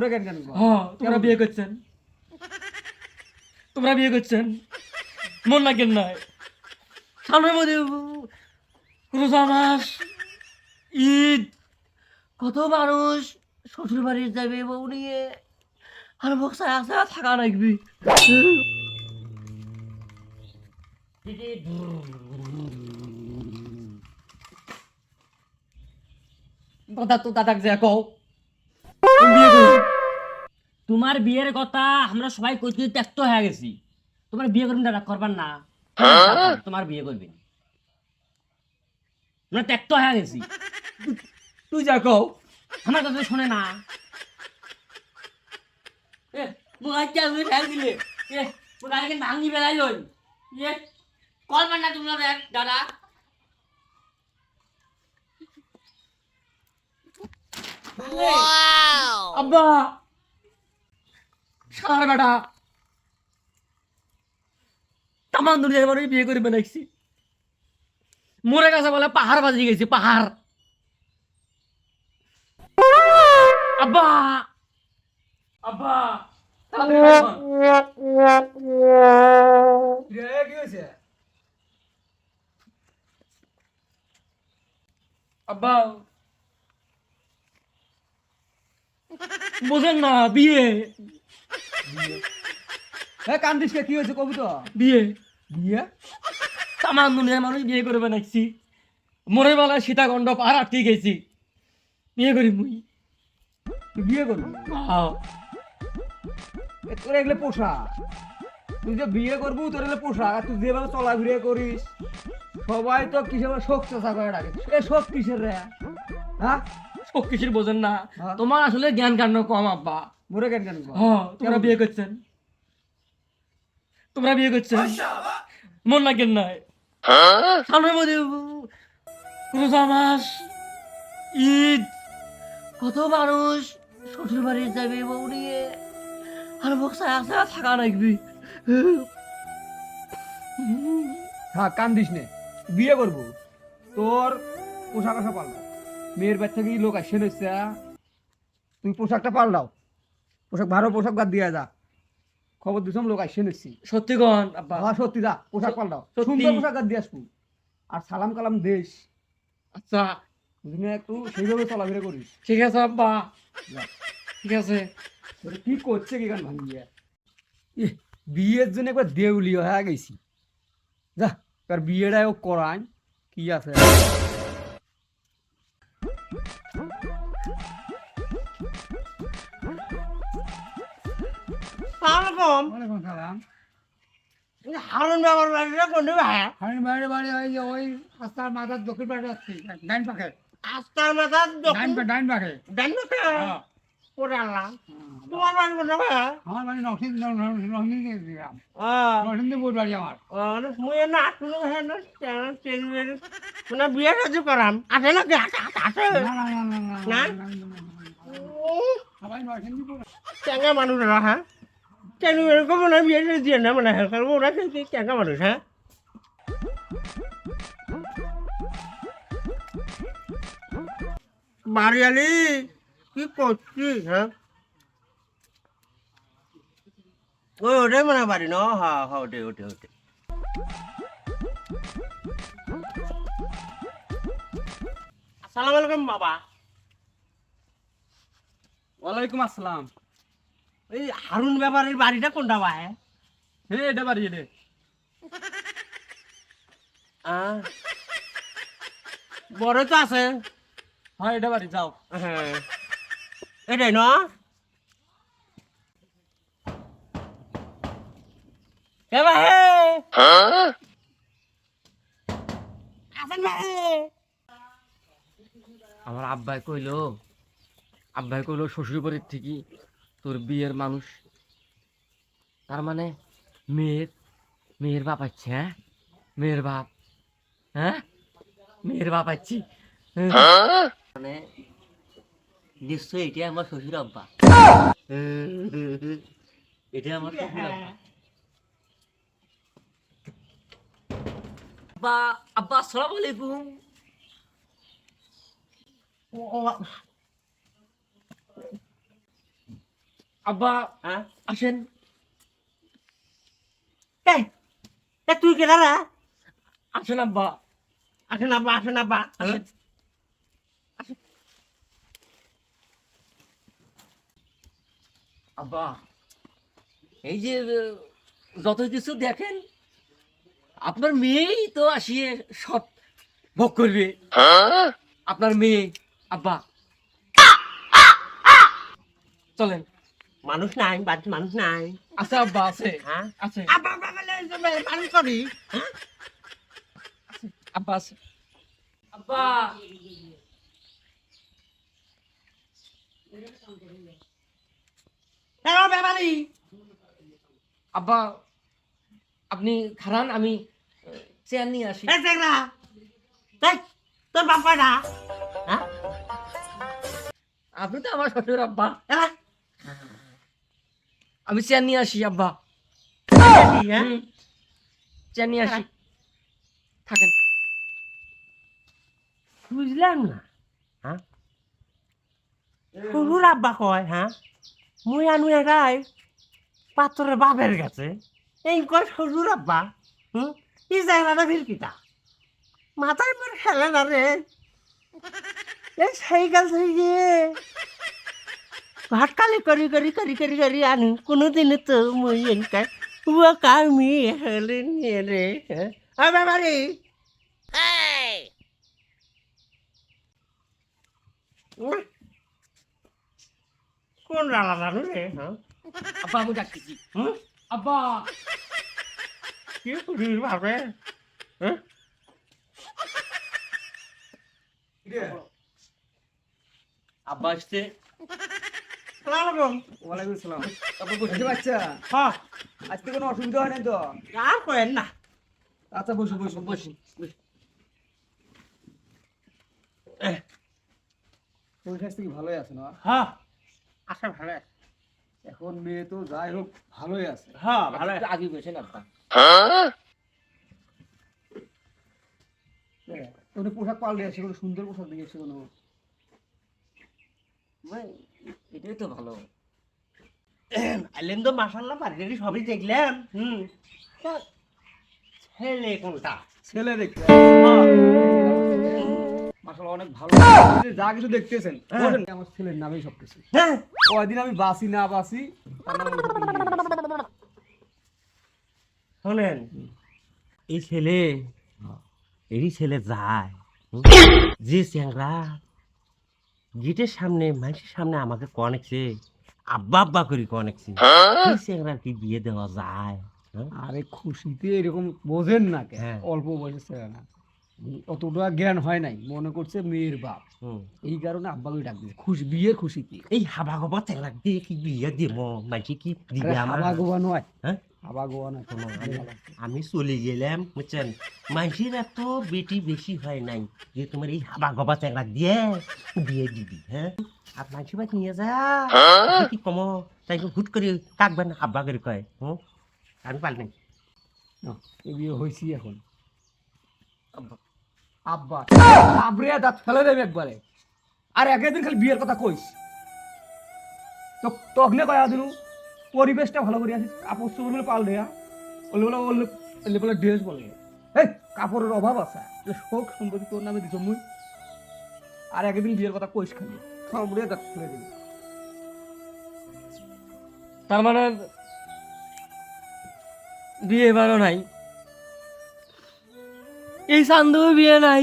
মোরে কেন কেন? হ্যাঁ তোমরা বিয়ে করছেন? তোমরা বিয়ে করছেন? মন না কেন নাই? সামনের মধ্যে রোজা মাস ঈদ কত মানুষ শ্বশুর বাড়ি যাবে বউ নিয়ে? আর বক্সায় আসে থাকা লাগবি। দাদা তো দাদাক যে কও। বিয়ে তোমার বিয়ের কথা আমরা সবাই কইতে ত্যক্ত হয়ে গেছি। তোমার বিয়ে করবেন দাদা করবার না। তোমার বিয়ে করবে আমরা ত্যক্ত হয়ে গেছি। তুই যা কও আমার কথা শোনে না। এ আমি ফেল দিলে। এ গাড়ি কিন্তু ভাঙি বেলাই লই। এ করবার না তোমরা দাদা। আব্বা সার বেটা। তামান দুনিয়ার মানুষ বিয়ে করে বানাইছি মরে গেছে বলে পাহাড় বাজি গেছি পাহাড়। আব্বা। আব্বা। আব্বা। বোঝেন না বিয়ে এ কান্দিস কে? কি হয়েছে কবি তো বিয়ে। বিয়ে? তামান দুনিয়ার মানুষ বিয়ে করে বানাইছি মরে বেলায় সীতাকণ্ড পাহাড় আটকে গেছি। বিয়ে করি মুই। বিয়ে করবি? তোর এগুলো পোষা তুই যে বিয়ে করবি তোর এগুলো পোষা আর তুই যেভাবে চলাফিরে করিস সবাই তো কিসের শোক চেষ্টা করে ডাকে? এ শোক কিসের রে? হ্যাঁ? সব কিছুর বোঝেন না। হ্যাঁ। তোমার আসলে জ্ঞান কাণ্ড কম আব্বা। মরে কেন কেন হ্যাঁ তোমরা বিয়ে করছেন? তোমরা বিয়ে করছেন? মন না কেন নাই? সামনের মধ্যে রোজা মাস ঈদ কত মানুষ শ্বশুর বাড়ি যাবে বউ নিয়ে? আর বক্সায় আসে থাকা লাগবি। হ্যাঁ কান্দিস নে। বিয়ে করব। তোর পোশাক আশা পাল্টাও। মেয়ের বাচ্চা কি লোক আসে তুই পোশাকটা পাল্টাও। পোশাক ভালো পোশাক বাদ দিয়া যা। খবর দিছম লোক আসে নিচ্ছি সত্যি কন আব্বা। হ্যাঁ সত্যি যা পোশাক পাল্টাও। সুন্দর পোশাক আর দিয়ে আসব। আর সালাম কালাম দেশ। আচ্ছা। বুঝলি একটু সেইভাবে চলাফেরা করিস। ঠিক আছে আব্বা। ঠিক আছে। কি করছে কি গান ভাঙিয়ে? বিয়ের জন্য একবার দেউলি হয়ে গেছি। যা তার বিয়েটাও করাই। কি আছে? সালাম ওয়ালাইকুম সালাম হারুন বাবার বাড়িটা কোনটা ভাই আমি বাইরে বাড়ি ওই যে ওই রাস্তার মাথার দক্ষিণ পাশে আসছি ডাইন পাখে আস্তার মাথা ডাইন পা ডাইন পাখে ওরে আল্লাহ তোমার বাড়ি কোনটা ভাই আমার বাড়ি নরসিং নরসিং গ্রাম নরসিংদীপুর বাড়ি আমার মুই না আসলে হ্যাঁ না চেঙ্গের মানে বিয়ে সাথে করাম আছে নাকি আছে আছে, আছে না না না না না না? সবাই নরসিংদীপুর চেঙ্গা মানুষরা হ্যাঁ কেন এরকম মানে বিয়ে সাথে দিয়ে না মানে হ্যাঁ কারণ ওরা চেঙ্গা মানুষ হ্যাঁ? বাড়িয়ালি কি করছিস হ্যাঁ? ওই ওটাই মানে বাড়ি ন হ্যাঁ হ্যাঁ ওটাই ওটাই ওটাই আসসালামু আলাইকুম বাবা। ওয়ালাইকুম আসসালাম। এই হারুন ব্যাপারের বাড়িটা কোনটা বা হ্যাঁ হে এটা বাড়ি এটা। বড় তো আছে। হ্যাঁ এটা বাড়ি যাও। হ্যাঁ। এটাই ন? ভাই আসেন ভাই। আমার আব্বাই কইলো আব্বাই কইলো শ্বশুর বাড়ির থেকে তোর বিয়ের মানুষ। তার মানে মেয়ের মেয়ের বাপ আছে হ্যাঁ? মেয়ের বাপ হ্যাঁ? মেয়ের বাপ আছি মানে নিশ্চয়ই এটা আমার শ্বশুর আব্বা। এটা আমার শ্বশুর আব্বা। আব্বা আব্বা আসসালামু আলাইকুম। আব্বা হ্যাঁ? আসেন। তুই কে দাদা? আসেন আব্বা। আসেন আব্বা আসেন আব্বা। আসেন। আব্বা এই যে যত কিছু দেখেন আপনার মেয়েই তো আসিয়ে সব ভোগ করবে। আপনার মেয়ে আব্বা। চলেন। মানুষ নাই বাড়িতে মানুষ নাই। আছে আব্বা আছে। হ্যাঁ? আছে। আব্বা আব্বা বলে মানুষ করি আব্বা আছে। আব্বা। হ্যাঁ ব্যাপারি আব্বা আপনি খারান আমি চেয়ার নিয়ে আসি। তোর বাবা না হ্যাঁ? আপনি তো আমার শ্বশুর আব্বা। আমি চেয়ার নিয়ে আসি আব্বা। হ্যাঁ? চেয়ার নিয়ে আসি। থাকেন। বুঝলাম না। হ্যাঁ? শ্বশুর আব্বা কয় হ্যাঁ? মুই আনু একাই পাত্রের বাপের কাছে। এই কয় শ্বশুর আব্বা হুম? এই জায়গাটা ফিরকিটা। মাথায় মোর খেলে না রে। এই সাইকেল থেকে ভাটকালি করি করি করি করি করি আনি কোনোদিনে তো মুই এনকাই ও কামি হেলে নিয়ে রে হ্যাঁ ব্যাপারি উহ, কোন রালা জানো রে হ্যাঁ আব্বা আমি ডাকতেছি আব্বা কি করিস ভাবে হ্যাঁ আব্বা আসছে সালামালাইকুম। ওয়ালাইকুম আসসালাম তারপর বুঝতে পারছা হ্যাঁ। আজকে কোনো অসুবিধা হয় নাই তো? আর কয়েন না। আচ্ছা বসু বসু বসুন বসুন। শরীর স্বাস্থ্য কি ভালোই আছে না? হ্যাঁ। আচ্ছা ভালো আছে। এখন মেয়ে তো যাই হোক ভালোই আছে। হ্যাঁ ভালো একটু আগে আব্বা। কোনো পোশাক পাল্টে কোনো সুন্দর পোশাক দিয়ে এসছে কোনো? এটাই তো ভালো। আইলেন তো মাসাল্লাহ বাড়িতে সবই দেখলাম। হুম। ছেলে কোনটা? ছেলে দেখতে। হ্যাঁ। মাসাল্লাহ অনেক ভালো। যে যা কিছু দেখতেছেন আমার ছেলের নামেই সব কিছু হ্যাঁ। কয়দিন আমি বাসি না বাসি। শোনেন এই ছেলে এই ছেলে যায়। যে চ্যাংরা গেটের সামনে মানুষের সামনে আমাকে কনেকছে আব্বা আব্বা করি কনেকছে চ্যাংরার কি বিয়ে দেওয়া যায়? হ্যাঁ? আরে খুশিতে এরকম বোঝেন না কে হ্যাঁ। অল্প বয়সের ছেলে না। অতটা জ্ঞান হয় নাই মনে করছে মেয়ের বাপ। হুম। এই কারণে আব্বাকে ডাক দিয়েছে খুশি বিয়ের খুশিতে। এই হাবা গবা চ্যাংরা দিয়ে কি বিয়ে দিব? মানুষ কি দিবে আমার হাবা গোয়া নয়। হ্যাঁ? আমি চলে। গেলাম বুঝছেন? মানুষের এত বেটি বেশি হয় নাই যে তোমার এই হাবা গবা চ্যাংরা দিয়ে বিয়ে দিবি হ্যাঁ? আর মানুষের বাড়ি নিয়ে যা। কি কম? তাই হুট করে কাকবেন আব্বা করে কয় হুম আমি পারলেন না, এই বিয়ে হয়েছি এখন। আব্বা। আব্বা আবরে দাঁত ফেলে দেবে একবারে। আর একদিন খালি বিয়ের কথা কইস। তো তখনে কয়া দিনু পরিবেশটা ভালো করে আসিস কাপড় চোপড় পাল দেয়া ওলে বলে ওলে বলে ড্রেস বলে। এই, কাপড়ের অভাব আছে। শোক সম্পত্তি তোর নামে দিছ মুই। আর একদিন বিয়ের কথা কইস খালি। সব দাঁত ফেলে দিবি। তার মানে বিয়ে এবারও নাই। এই সান্দু বিয়ে নাই।